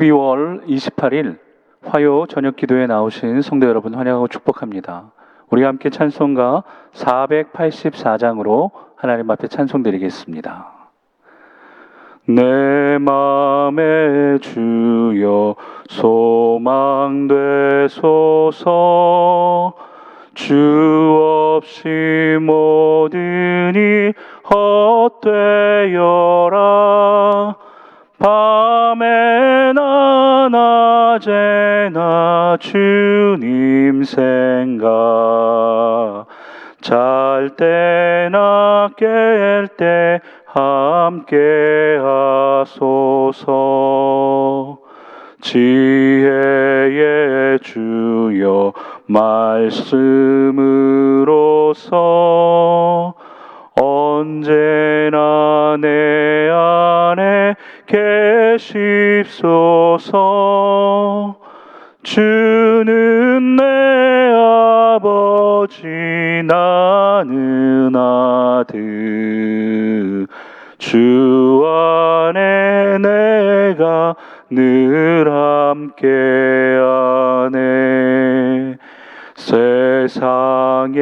12월 28일 화요 저녁 기도에 나오신 성도 여러분 환영하고 축복합니다. 우리 함께 찬송가 484장으로 하나님 앞에 찬송드리겠습니다. 내 맘에 주여 소망 되소서 주 없이 모든 이 헛되어라 밤에나 낮에나 주님 생각. 잘 때나 깰 때 함께 하소서. 지혜의 주여 말씀으로서 언제나 내 안에 계 십소서. 주는 내 아버지 나는 아들. 주 안에 내가 늘 함께하네. 세상의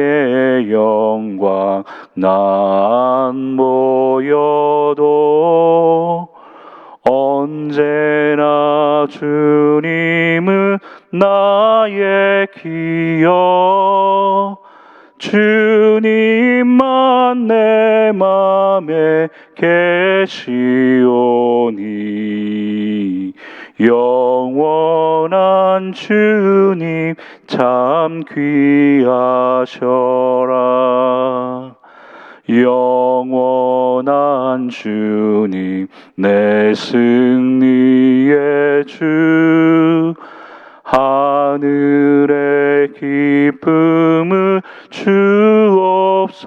영광 난 보여도 언제나 주님은 나의 기여. 주님만 내 맘에 계시오니. 영원한 주님 참 귀하셔라. 영원한 주님 내 승리의 주 하늘의 기쁨을 주옵소서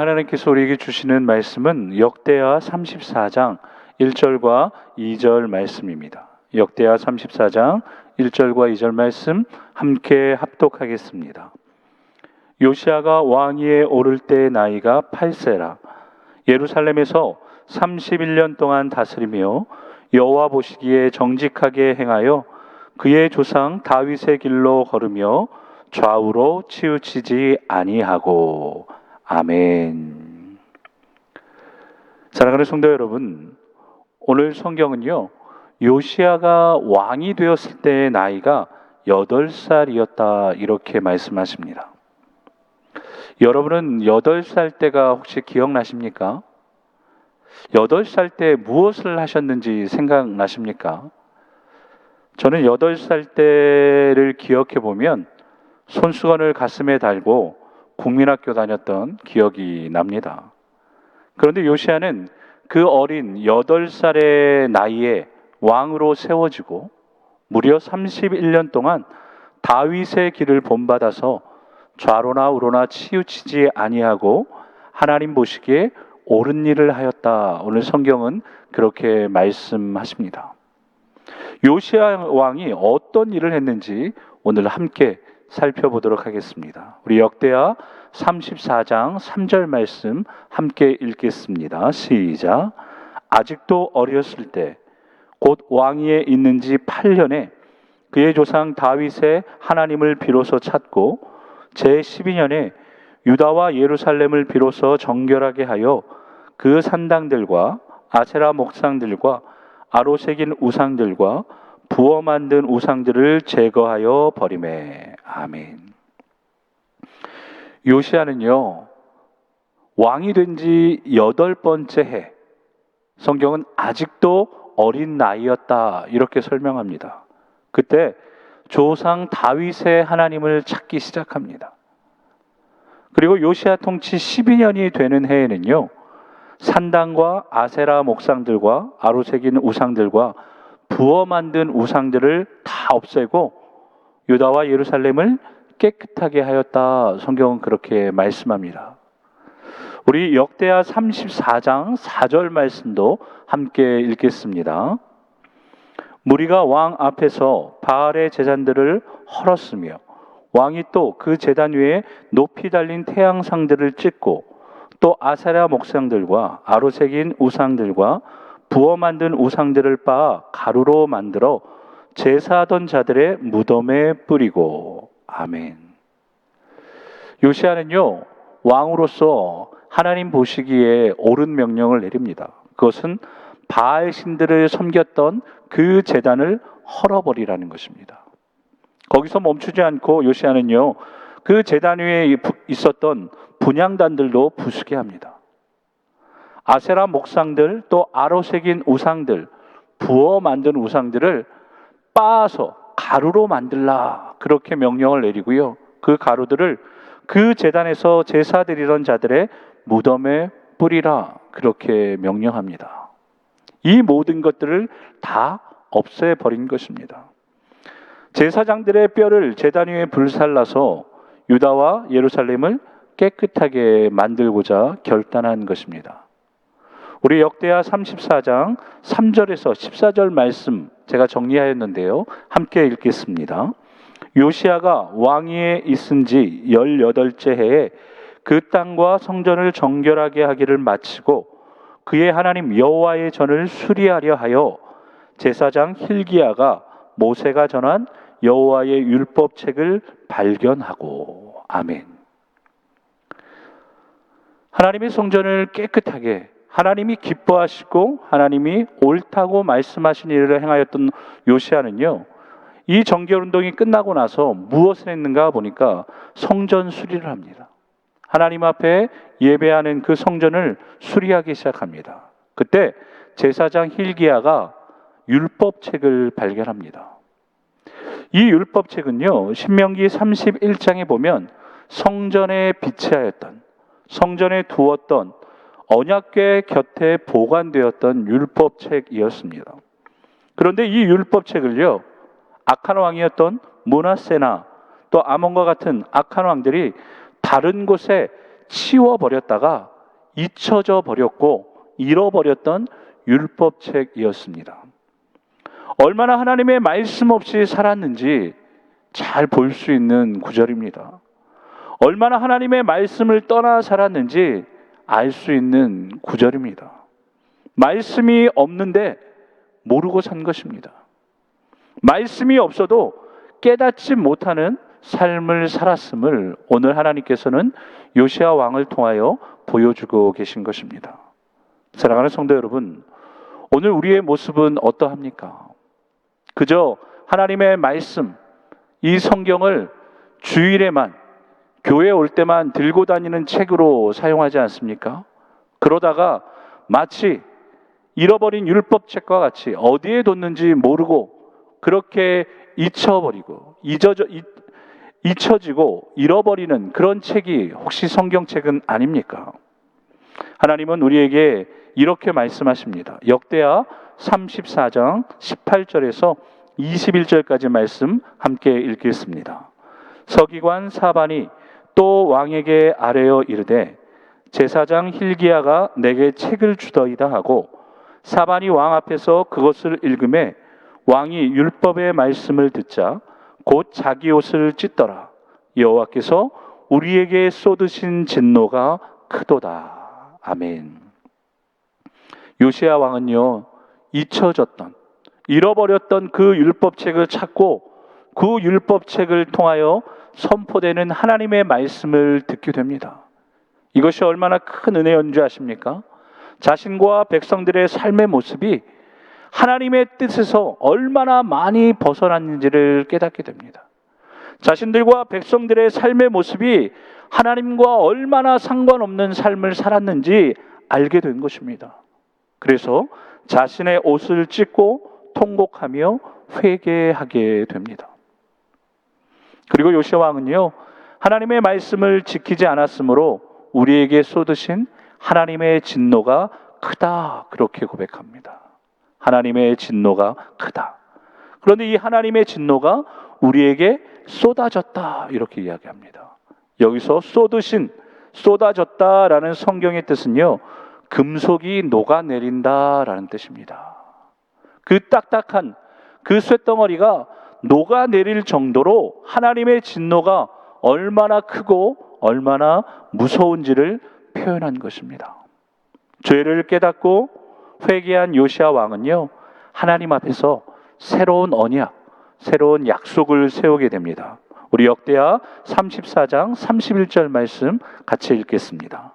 하나님께서 우리에게 주시는 말씀은 역대하 34장 1절과 2절 말씀입니다. 역대하 34장 1절과 2절 말씀 함께 합독하겠습니다. 요시아가 왕위에 오를 때 나이가 8세라 예루살렘에서 31년 동안 다스리며 여호와 보시기에 정직하게 행하여 그의 조상 다윗의 길로 걸으며 좌우로 치우치지 아니하고 아멘. 사랑하는 성도 여러분, 오늘 성경은요. 요시아가 왕이 되었을 때의 나이가 8살이었다 이렇게 말씀하십니다. 여러분은 8살 때가 혹시 기억나십니까? 8살 때 무엇을 하셨는지 생각나십니까? 저는 8살 때를 기억해 보면 손수건을 가슴에 달고 국민학교 다녔던 기억이 납니다. 그런데 요시아는 그 어린 8살의 나이에 왕으로 세워지고 무려 31년 동안 다윗의 길을 본받아서 좌로나 우로나 치우치지 아니하고 하나님 보시기에 옳은 일을 하였다. 오늘 성경은 그렇게 말씀하십니다. 요시아 왕이 어떤 일을 했는지 오늘 함께 살펴보도록 하겠습니다. 우리 역대하 34장 3절 말씀 함께 읽겠습니다. 시작. 아직도 어렸을 때 곧 왕위에 있는 지 8년에 그의 조상 다윗의 하나님을 비로소 찾고 제 12년에 유다와 예루살렘을 비로소 정결하게 하여 그 산당들과 아세라 목상들과 아로새긴 우상들과 부어 만든 우상들을 제거하여 버림에 아멘. 요시아는요 왕이 된 지 여덟 번째 해 성경은 아직도 어린 나이였다 이렇게 설명합니다. 그때 조상 다윗의 하나님을 찾기 시작합니다. 그리고 요시아 통치 12년이 되는 해에는요 산당과 아세라 목상들과 아루새긴 우상들과 부어 만든 우상들을 다 없애고 유다와 예루살렘을 깨끗하게 하였다. 성경은 그렇게 말씀합니다. 우리 역대하 34장 4절 말씀도 함께 읽겠습니다. 무리가 왕 앞에서 바알의 제단들을 헐었으며 왕이 또그 제단 위에 높이 달린 태양상들을 찍고 또 아사랴 목상들과 아로새긴 우상들과 부어 만든 우상들을 빻아 가루로 만들어 제사하던 자들의 무덤에 뿌리고 아멘. 요시아는요 왕으로서 하나님 보시기에 옳은 명령을 내립니다. 그것은 바알 신들을 섬겼던 그 제단을 헐어버리라는 것입니다. 거기서 멈추지 않고 요시아는요 그 제단 위에 있었던 분양단들도 부수게 합니다. 아세라 목상들 또 아로 새긴 우상들 부어 만든 우상들을 빻아서 가루로 만들라 그렇게 명령을 내리고요. 그 가루들을 그 재단에서 제사 드리던 자들의 무덤에 뿌리라 그렇게 명령합니다. 이 모든 것들을 다 없애 버린 것입니다. 제사장들의 뼈를 제단 위에 불살라서 유다와 예루살렘을 깨끗하게 만들고자 결단한 것입니다. 우리 역대하 34장 3절에서 14절 말씀 제가 정리하였는데요. 함께 읽겠습니다. 요시아가 왕위에 있은 지 18째 해에 그 땅과 성전을 정결하게 하기를 마치고 그의 하나님 여호와의 전을 수리하려 하여 제사장 힐기야가 모세가 전한 여호와의 율법책을 발견하고 아멘. 하나님의 성전을 깨끗하게 하나님이 기뻐하시고 하나님이 옳다고 말씀하신 일을 행하였던 요시아는요. 이 정결 운동이 끝나고 나서 무엇을 했는가 보니까 성전 수리를 합니다. 하나님 앞에 예배하는 그 성전을 수리하기 시작합니다. 그때 제사장 힐기야가 율법책을 발견합니다. 이 율법책은요, 신명기 31장에 보면 성전에 비치하였던, 성전에 두었던 언약궤 곁에 보관되었던 율법책이었습니다. 그런데 이 율법책을요, 악한 왕이었던 문하세나 또 아몬과 같은 악한 왕들이 다른 곳에 치워 버렸다가 잊혀져 버렸고 잃어버렸던 율법책이었습니다. 얼마나 하나님의 말씀 없이 살았는지 잘 볼 수 있는 구절입니다. 얼마나 하나님의 말씀을 떠나 살았는지 알 수 있는 구절입니다. 말씀이 없는데 모르고 산 것입니다. 말씀이 없어도 깨닫지 못하는 삶을 살았음을 오늘 하나님께서는 요시아 왕을 통하여 보여주고 계신 것입니다. 사랑하는 성도 여러분, 오늘 우리의 모습은 어떠합니까? 그저 하나님의 말씀, 이 성경을 주일에만, 교회 올 때만 들고 다니는 책으로 사용하지 않습니까? 그러다가 마치 잃어버린 율법책과 같이 어디에 뒀는지 모르고 그렇게 잊혀버리고 잊어져, 잊혀지고 잃어버리는 그런 책이 혹시 성경책은 아닙니까? 하나님은 우리에게 이렇게 말씀하십니다. 역대하 34장 18절에서 21절까지 말씀 함께 읽겠습니다. 서기관 사반이 또 왕에게 아뢰어 이르되 제사장 힐기야가 내게 책을 주더이다 하고 사반이 왕 앞에서 그것을 읽음에 왕이 율법의 말씀을 듣자 곧 자기 옷을 찢더라. 여호와께서 우리에게 쏟으신 진노가 크도다. 아멘. 요시아 왕은요 잊혀졌던 잃어버렸던 그 율법책을 찾고 그 율법책을 통하여 선포되는 하나님의 말씀을 듣게 됩니다. 이것이 얼마나 큰 은혜인 줄 아십니까? 자신과 백성들의 삶의 모습이 하나님의 뜻에서 얼마나 많이 벗어났는지를 깨닫게 됩니다. 자신들과 백성들의 삶의 모습이 하나님과 얼마나 상관없는 삶을 살았는지 알게 된 것입니다. 그래서 자신의 옷을 찢고 통곡하며 회개하게 됩니다. 그리고 요시아 왕은요 하나님의 말씀을 지키지 않았으므로 우리에게 쏟으신 하나님의 진노가 크다 그렇게 고백합니다. 하나님의 진노가 크다. 그런데 이 하나님의 진노가 우리에게 쏟아졌다 이렇게 이야기합니다. 여기서 쏟으신 쏟아졌다라는 성경의 뜻은요. 금속이 녹아내린다라는 뜻입니다. 그 딱딱한 그 쇳덩어리가 녹아내릴 정도로 하나님의 진노가 얼마나 크고 얼마나 무서운지를 표현한 것입니다. 죄를 깨닫고 회개한 요시아 왕은요. 하나님 앞에서 새로운 언약, 새로운 약속을 세우게 됩니다. 우리 역대하 34장 31절 말씀 같이 읽겠습니다.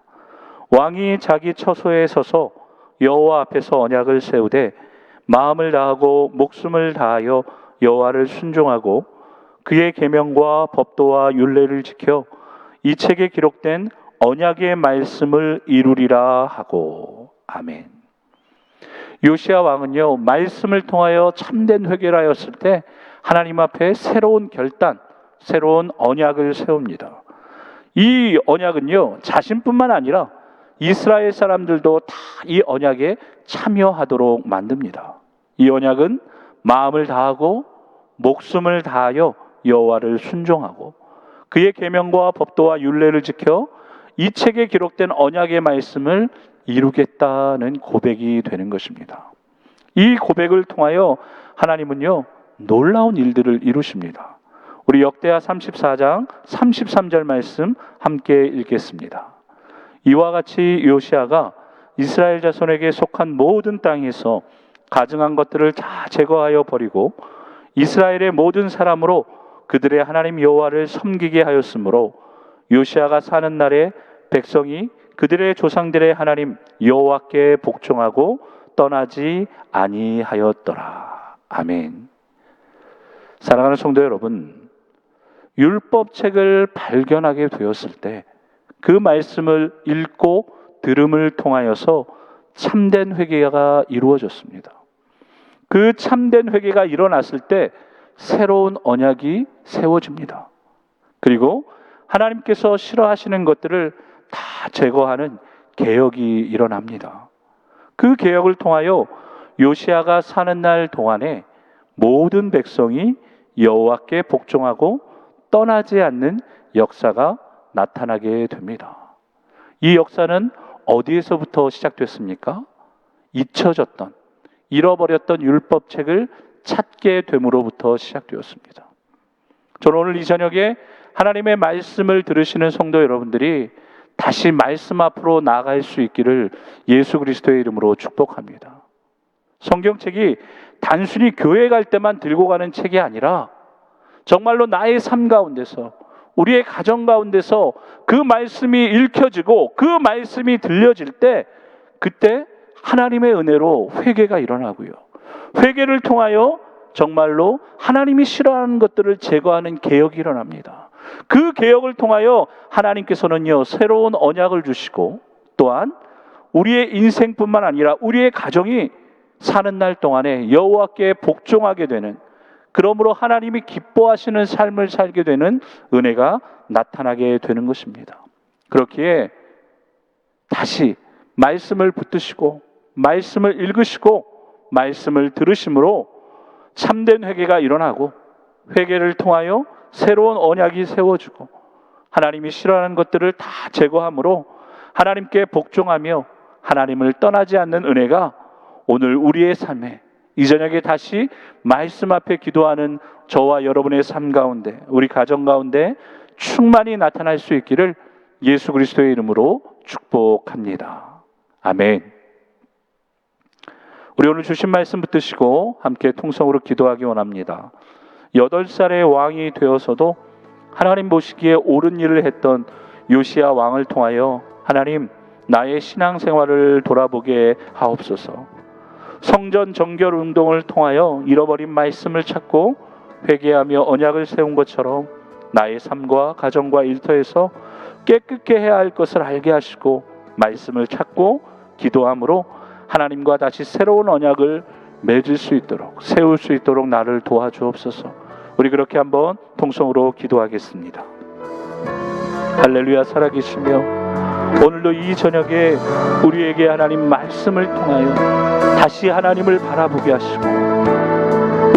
왕이 자기 처소에 서서 여호와 앞에서 언약을 세우되 마음을 다하고 목숨을 다하여 여호와를 순종하고 그의 계명과 법도와 율례를 지켜 이 책에 기록된 언약의 말씀을 이루리라 하고 아멘. 요시아 왕은요 말씀을 통하여 참된 회개를 하였을 때 하나님 앞에 새로운 결단, 새로운 언약을 세웁니다. 이 언약은요 자신뿐만 아니라 이스라엘 사람들도 다 이 언약에 참여하도록 만듭니다. 이 언약은 마음을 다하고 목숨을 다하여 여호와를 순종하고 그의 계명과 법도와 율례를 지켜 이 책에 기록된 언약의 말씀을 이루겠다는 고백이 되는 것입니다. 이 고백을 통하여 하나님은요 놀라운 일들을 이루십니다. 우리 역대하 34장 33절 말씀 함께 읽겠습니다. 이와 같이 요시아가 이스라엘 자손에게 속한 모든 땅에서 가증한 것들을 다 제거하여 버리고 이스라엘의 모든 사람으로 그들의 하나님 여호와를 섬기게 하였으므로 요시아가 사는 날에 백성이 그들의 조상들의 하나님 여호와께 복종하고 떠나지 아니하였더라. 아멘. 사랑하는 성도 여러분, 율법책을 발견하게 되었을 때 그 말씀을 읽고 들음을 통하여서 참된 회개가 이루어졌습니다. 그 참된 회개가 일어났을 때 새로운 언약이 세워집니다. 그리고 하나님께서 싫어하시는 것들을 다 제거하는 개혁이 일어납니다. 그 개혁을 통하여 요시아가 사는 날 동안에 모든 백성이 여호와께 복종하고 떠나지 않는 역사가 나타나게 됩니다. 이 역사는 어디에서부터 시작됐습니까? 잊혀졌던, 잃어버렸던 율법책을 찾게 됨으로부터 시작되었습니다. 저는 오늘 이 저녁에 하나님의 말씀을 들으시는 성도 여러분들이 다시 말씀 앞으로 나아갈 수 있기를 예수 그리스도의 이름으로 축복합니다. 성경책이 단순히 교회 갈 때만 들고 가는 책이 아니라 정말로 나의 삶 가운데서 우리의 가정 가운데서 그 말씀이 읽혀지고 그 말씀이 들려질 때 그때 하나님의 은혜로 회개가 일어나고요. 회개를 통하여 정말로 하나님이 싫어하는 것들을 제거하는 개혁이 일어납니다. 그 개혁을 통하여 하나님께서는요, 새로운 언약을 주시고 또한 우리의 인생뿐만 아니라 우리의 가정이 사는 날 동안에 여호와께 복종하게 되는 그러므로 하나님이 기뻐하시는 삶을 살게 되는 은혜가 나타나게 되는 것입니다. 그렇기에 다시 말씀을 붙드시고 말씀을 읽으시고 말씀을 들으심으로 참된 회개가 일어나고 회개를 통하여 새로운 언약이 세워지고 하나님이 싫어하는 것들을 다 제거함으로 하나님께 복종하며 하나님을 떠나지 않는 은혜가 오늘 우리의 삶에 이 저녁에 다시 말씀 앞에 기도하는 저와 여러분의 삶 가운데 우리 가정 가운데 충만히 나타날 수 있기를 예수 그리스도의 이름으로 축복합니다. 아멘. 우리 오늘 주신 말씀 붙드시고 함께 통성으로 기도하기 원합니다. 여덟 살의 왕이 되어서도 하나님 보시기에 옳은 일을 했던 요시아 왕을 통하여 하나님 나의 신앙 생활을 돌아보게 하옵소서. 성전 정결 운동을 통하여 잃어버린 말씀을 찾고 회개하며 언약을 세운 것처럼 나의 삶과 가정과 일터에서 깨끗게 해야 할 것을 알게 하시고 말씀을 찾고 기도함으로 하나님과 다시 새로운 언약을 맺을 수 있도록 세울 수 있도록 나를 도와주옵소서. 우리 그렇게 한번 통성으로 기도하겠습니다. 할렐루야 살아계시며 오늘도 이 저녁에 우리에게 하나님 말씀을 통하여 다시 하나님을 바라보게 하시고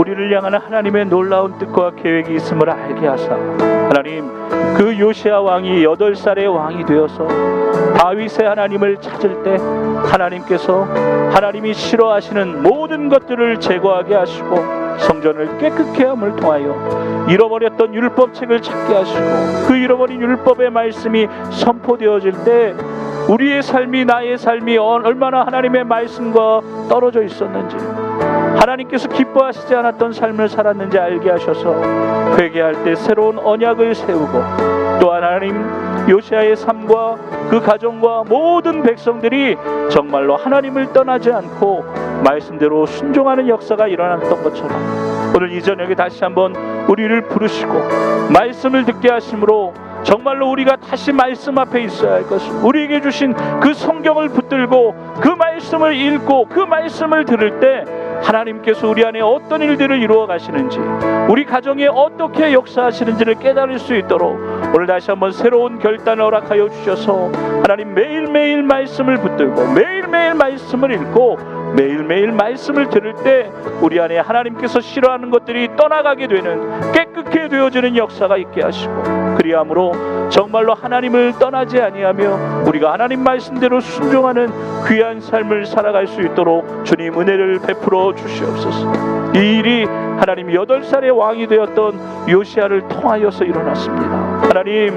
우리를 향한 하나님의 놀라운 뜻과 계획이 있음을 알게 하사 하나님 그 요시아 왕이 여덟 살의 왕이 되어서 다윗의 하나님을 찾을 때 하나님께서 하나님이 싫어하시는 모든 것들을 제거하게 하시고 성전을 깨끗게 함을 통하여 잃어버렸던 율법책을 찾게 하시고 그 잃어버린 율법의 말씀이 선포되어질 때 우리의 삶이 나의 삶이 얼마나 하나님의 말씀과 떨어져 있었는지 하나님께서 기뻐하시지 않았던 삶을 살았는지 알게 하셔서 회개할 때 새로운 언약을 세우고 또 하나님 요시아의 삶과 그 가정과 모든 백성들이 정말로 하나님을 떠나지 않고 말씀대로 순종하는 역사가 일어났던 것처럼 오늘 이 저녁에 다시 한번 우리를 부르시고 말씀을 듣게 하심으로 정말로 우리가 다시 말씀 앞에 있어야 할 것을 우리에게 주신 그 성경을 붙들고 그 말씀을 읽고 그 말씀을 들을 때 하나님께서 우리 안에 어떤 일들을 이루어 가시는지 우리 가정에 어떻게 역사하시는지를 깨달을 수 있도록 오늘 다시 한번 새로운 결단을 허락하여 주셔서 하나님 매일매일 말씀을 붙들고 매일매일 말씀을 읽고 매일매일 말씀을 들을 때 우리 안에 하나님께서 싫어하는 것들이 떠나가게 되는 깨끗게 되어지는 역사가 있게 하시고 그리함으로 정말로 하나님을 떠나지 아니하며 우리가 하나님 말씀대로 순종하는 귀한 삶을 살아갈 수 있도록 주님 은혜를 베풀어 주시옵소서. 이 일이 하나님 여덟 살의 왕이 되었던 요시아를 통하여서 일어났습니다. 하나님,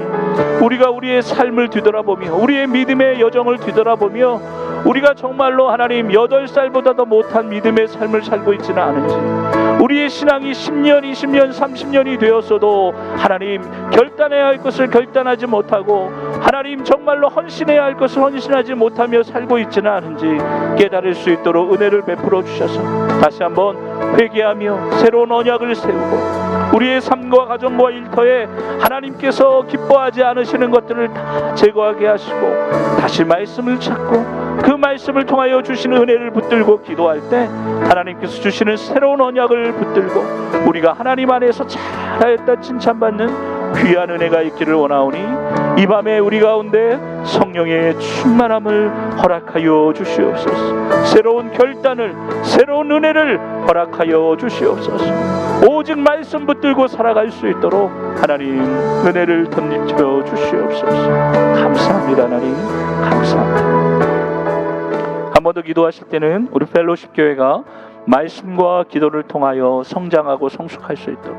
우리가 우리의 삶을 뒤돌아보며 우리의 믿음의 여정을 뒤돌아보며 우리가 정말로 하나님 여덟 살보다도 못한 믿음의 삶을 살고 있지는 않은지 우리의 신앙이 10년, 20년, 30년이 되었어도 하나님 결단해야 할 것을 결단하지 못하고 하나님 정말로 헌신해야 할 것을 헌신하지 못하며 살고 있지는 않은지 깨달을 수 있도록 은혜를 베풀어 주셔서 다시 한번 회개하며 새로운 언약을 세우고 우리의 삶과 가정과 일터에 하나님께서 기뻐하지 않으시는 것들을 다 제거하게 하시고 다시 말씀을 찾고 그 말씀을 통하여 주시는 은혜를 붙들고 기도할 때 하나님께서 주시는 새로운 언약을 붙들고 우리가 하나님 안에서 잘하였다 칭찬받는 귀한 은혜가 있기를 원하오니 이 밤에 우리 가운데 성령의 충만함을 허락하여 주시옵소서. 새로운 결단을 새로운 은혜를 허락하여 주시옵소서. 오직 말씀 붙들고 살아갈 수 있도록 하나님 은혜를 덧입혀 주시옵소서. 감사합니다, 하나님. 감사합니다. 한 번 더 기도하실 때는 우리 펠로십 교회가 말씀과 기도를 통하여 성장하고 성숙할 수 있도록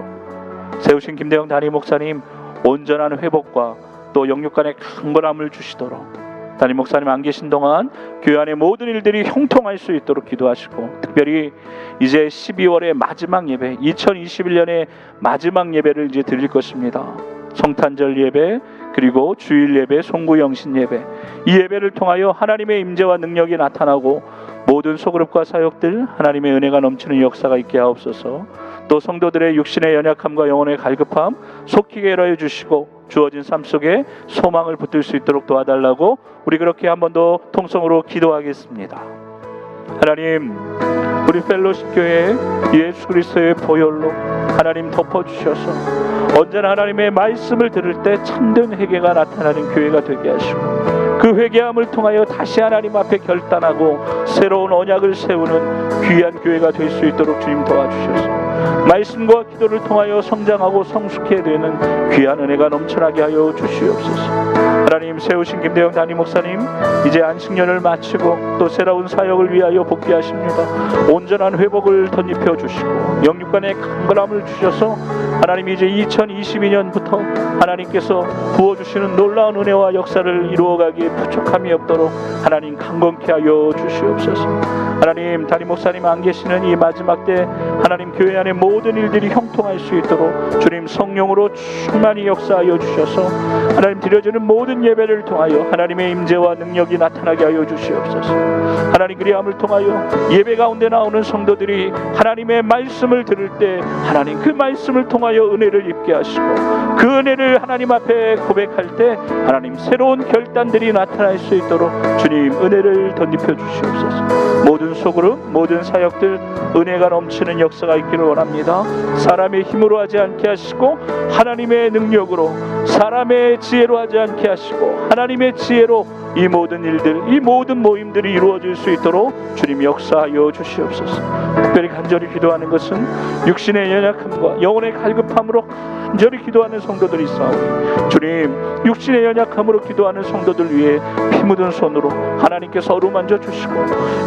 세우신 김대영 담임 목사님 온전한 회복과 또 영육 간의 강건함을 주시도록 담임 목사님 안 계신 동안 교회 안의 모든 일들이 형통할 수 있도록 기도하시고 특별히 이제 12월의 마지막 예배 2021년의 마지막 예배를 이제 드릴 것입니다. 성탄절 예배 그리고 주일 예배, 송구 영신 예배 이 예배를 통하여 하나님의 임재와 능력이 나타나고 모든 소그룹과 사역들 하나님의 은혜가 넘치는 역사가 있게 하옵소서. 또 성도들의 육신의 연약함과 영혼의 갈급함 속히게 해하여 주시고 주어진 삶 속에 소망을 붙들 수 있도록 도와달라고 우리 그렇게 한 번 더 통성으로 기도하겠습니다. 하나님 우리 펠로십 교회 예수 그리스도의 보혈로 하나님 덮어 주셔서 언제나 하나님의 말씀을 들을 때 참된 회개가 나타나는 교회가 되게 하시고 그 회개함을 통하여 다시 하나님 앞에 결단하고 새로운 언약을 세우는 귀한 교회가 될 수 있도록 주님 도와주셔서 말씀과 기도를 통하여 성장하고 성숙해야 되는 귀한 은혜가 넘쳐나게 하여 주시옵소서. 하나님 세우신 김대영 담임 목사님 이제 안식년을 마치고 또 새로운 사역을 위하여 복귀하십니다. 온전한 회복을 덧입혀 주시고 영육간의 강건함을 주셔서 하나님 이제 2022년부터 하나님께서 부어 주시는 놀라운 은혜와 역사를 이루어가기에 부족함이 없도록 하나님 강건케 하여 주시옵소서. 하나님 담임 목사님 안 계시는 이 마지막 때 하나님 교회 안의 모든 일들이 형통할 수 있도록 주님 성령으로 충만히 역사하여 주셔서 하나님 드려지는 모든 예배를 통하여 하나님의 임재와 능력이 나타나게 하여 주시옵소서. 하나님 그리함을 통하여 예배 가운데 나오는 성도들이 하나님의 말씀을 들을 때 하나님 그 말씀을 통하여 은혜를 입게 하시고 그 은혜를 하나님 앞에 고백할 때 하나님 새로운 결단들이 나타날 수 있도록 주님 은혜를 덧입혀 주시옵소서. 모든 소그룹 모든 사역들 은혜가 넘치는 역사가 있기를 원합니다. 사람의 힘으로 하지 않게 하시고 하나님의 능력으로 사람의 지혜로 하지 않게 하시고 하나님의 지혜로 이 모든 일들, 이 모든 모임들이 이루어질 수 있도록 주님 역사하여 주시옵소서. 특별히 간절히 기도하는 것은 육신의 연약함과 영혼의 갈급함으로 간절히 기도하는 성도들이 있사오니 주님 육신의 연약함으로 기도하는 성도들 위해 피 묻은 손으로 하나님께서 어루만져 주시고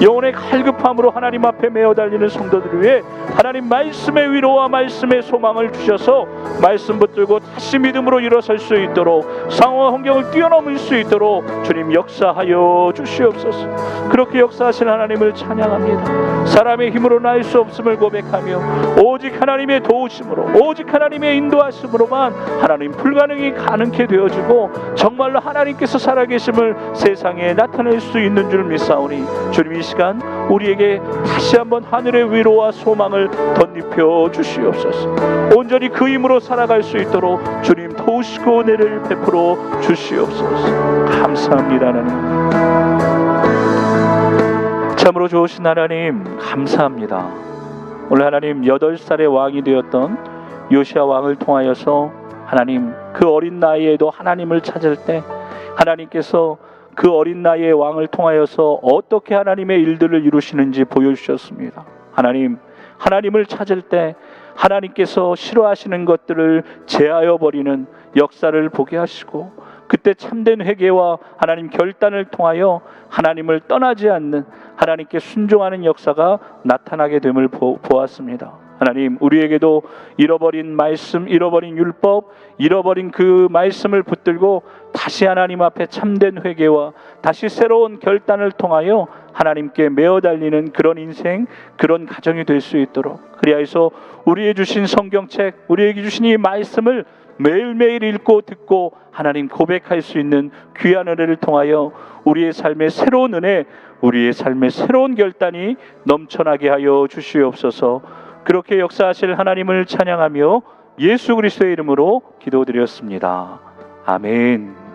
영혼의 갈급함으로 하나님 앞에 메어 달리는 성도들을 위해 하나님 말씀의 위로와 말씀의 소망을 주셔서 말씀 붙들고 다시 믿음으로 일어설 수 있도록 상황 환경을 뛰어넘을 수 있도록 주님 역사하여 주시옵소서. 그렇게 역사하신 하나님을 찬양합니다. 사람의 힘으로는 알수 없음을 고백하며 오직 하나님의 도우심으로 오직 하나님의 인도하심으로만 하나님 불가능이 가능케 되어지고 정말로 하나님께서 살아계심을 세상에 나타낼 수 있는 줄 믿사오니 주님 이 시간 우리에게 다시 한번 하늘의 위로와 소망을 덧입혀 주시옵소서. 온전히 그 힘으로 살아갈 수 있도록 주님 도우시고 은혜를 베풀어 주시옵소서. 감사합니다 하나님. 참으로 좋으신 하나님 감사합니다. 오늘 하나님 여덟 살의 왕이 되었던 요시아 왕을 통하여서 하나님 그 어린 나이에도 하나님을 찾을 때 하나님께서 그 어린 나이의 왕을 통하여서 어떻게 하나님의 일들을 이루시는지 보여주셨습니다. 하나님 하나님을 찾을 때 하나님께서 싫어하시는 것들을 제하여 버리는 역사를 보게 하시고 그때 참된 회개와 하나님 결단을 통하여 하나님을 떠나지 않는 하나님께 순종하는 역사가 나타나게 됨을 보, 보았습니다. 하나님 우리에게도 잃어버린 말씀, 잃어버린 율법, 잃어버린 그 말씀을 붙들고 다시 하나님 앞에 참된 회개와 다시 새로운 결단을 통하여 하나님께 메어 달리는 그런 인생, 그런 가정이 될 수 있도록 그리하여서 우리의 주신 성경책, 우리에게 주신 이 말씀을 매일매일 읽고 듣고 하나님 고백할 수 있는 귀한 은혜를 통하여 우리의 삶의 새로운 은혜, 우리의 삶의 새로운 결단이 넘쳐나게 하여 주시옵소서. 그렇게 역사하실 하나님을 찬양하며 예수 그리스도의 이름으로 기도드렸습니다. 아멘.